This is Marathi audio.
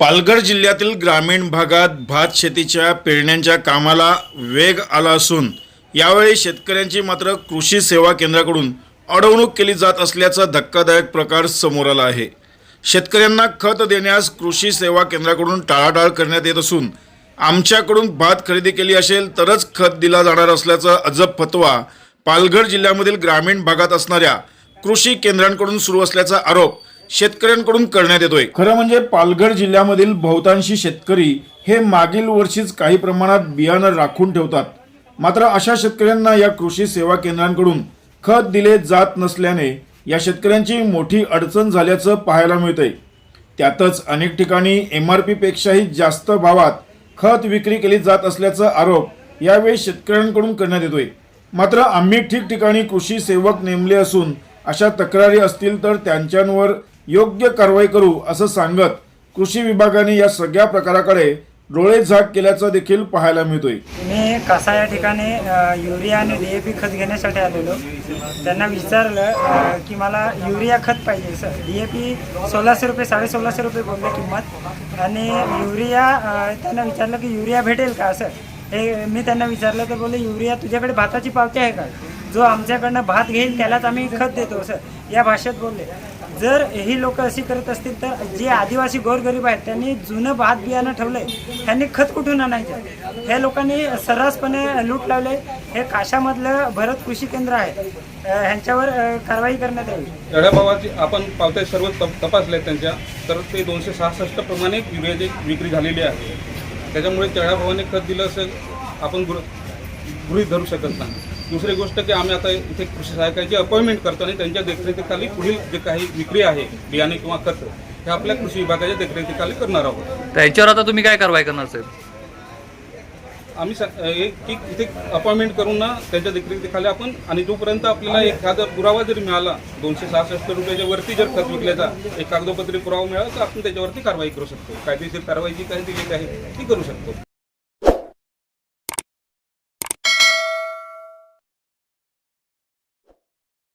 पालघर जिल्ह्यातील ग्रामीण भागात भात शेतीच्या पेरण्यांच्या कामाला वेग आला असून यावेळी शेतकऱ्यांची मात्र कृषी सेवा केंद्राकडून अडवणूक केली जात असल्याचा धक्कादायक प्रकार समोर आला आहे. शेतकऱ्यांना खत देण्यास कृषी सेवा केंद्राकडून टाळाटाळ करण्यात येत असून आमच्याकडून भात खरेदी केली असेल तरच खत दिला जाणार असल्याचा अजब फतवा पालघर जिल्ह्यामधील ग्रामीण भागात असणाऱ्या कृषी केंद्रांकडून सुरू असल्याचा आरोप शेतकऱ्यांकडून करण्यात येतोय. खरं म्हणजे पालघर जिल्ह्यामधील बहुतांशी शेतकरी हे मागील वर्षीच काही प्रमाणात बियाणं राखून ठेवतात. मात्र अशा शेतकऱ्यांना या कृषी सेवा केंद्रांकडून खत दिले जात नसल्याने या शेतकऱ्यांची मोठी अडचण झाल्याचं पाहायला मिळतंय. त्यातच अनेक ठिकाणी एम आर पीपेक्षाही जास्त भावात खत विक्री केली जात असल्याचा आरोप यावेळी शेतकऱ्यांकडून करण्यात येतोय. मात्र आम्ही ठिकठिकाणी कृषी सेवक नेमले असून अशा तक्रारी असतील तर त्यांच्यावर योग्य कारवाई करू असं सांगत कृषी विभागाने या सगळ्या प्रकाराकडे डोळे झाक केल्याचं देखील पाहायला मिळतोय. मी कसा या ठिकाणी युरिया आणि डी ए पी खत घेण्यासाठी आलेलो. त्यांना विचारलं की मला युरिया खत पाहिजे सर. डी ए पी सोळाशे रुपये साडे सोळाशे रुपये बोलले किंमत. आणि युरिया त्यांना विचारलं की युरिया भेटेल का सर? हे मी त्यांना विचारलं तर बोलले युरिया तुझ्याकडे भाताची पावती आहे का? जो आमच्याकडनं भात घेईल त्यालाच आम्ही खत देतो सर या भाषेत बोलले. जर ही लोक अशी करत असतील तर जे आदिवासी गोरगरीब आहेत त्यांनी जुनं भात बियाणं ठेवलंय त्यांनी खत कुठून आणायचं? ह्या लोकांनी सर्रासपणे लूट लावले. हे काशामधलं भरत कृषी केंद्र आहे. ह्यांच्यावर कारवाई करण्यात यावी. एवढ्या आपण पावत्या सर्व तप तपासल्या त्यांच्या. तर ते दोनशे सहासष्ट प्रमाणे विक्री झालेली आहे. त्याच्यामुळे तेवढ्या भावाने खत दिलं असेल आपण गृ गृहीत धरू शकत नाही. दुसरी गोष्ट की आम्ही आता इथे कृषी सहायकाची अपॉइंटमेंट करतो आणि त्यांच्या देखरेखीखाली पुढील जे काही विक्री आहे बियाणे किंवा खत हे आपल्या कृषी विभागाच्या देखरेखीखाली करणार आहोत. तर याच्यावर आता तुम्ही काय कारवाई करणार साहेब? आम्ही एक इथे अपॉइंटमेंट करून ना त्यांच्या देखरेखीखाली आपण आणि जोपर्यंत आपल्याला एखादा पुरावा जर मिळाला दोनशे सहासष्ट रुपयाच्या वरती जर खत विकल्याचा एक कागदोपत्री पुरावा मिळाला तर आपण त्याच्यावरती कारवाई करू शकतो. कायदेशीर कारवाई जी काही दिलेली आहे ती करू शकतो.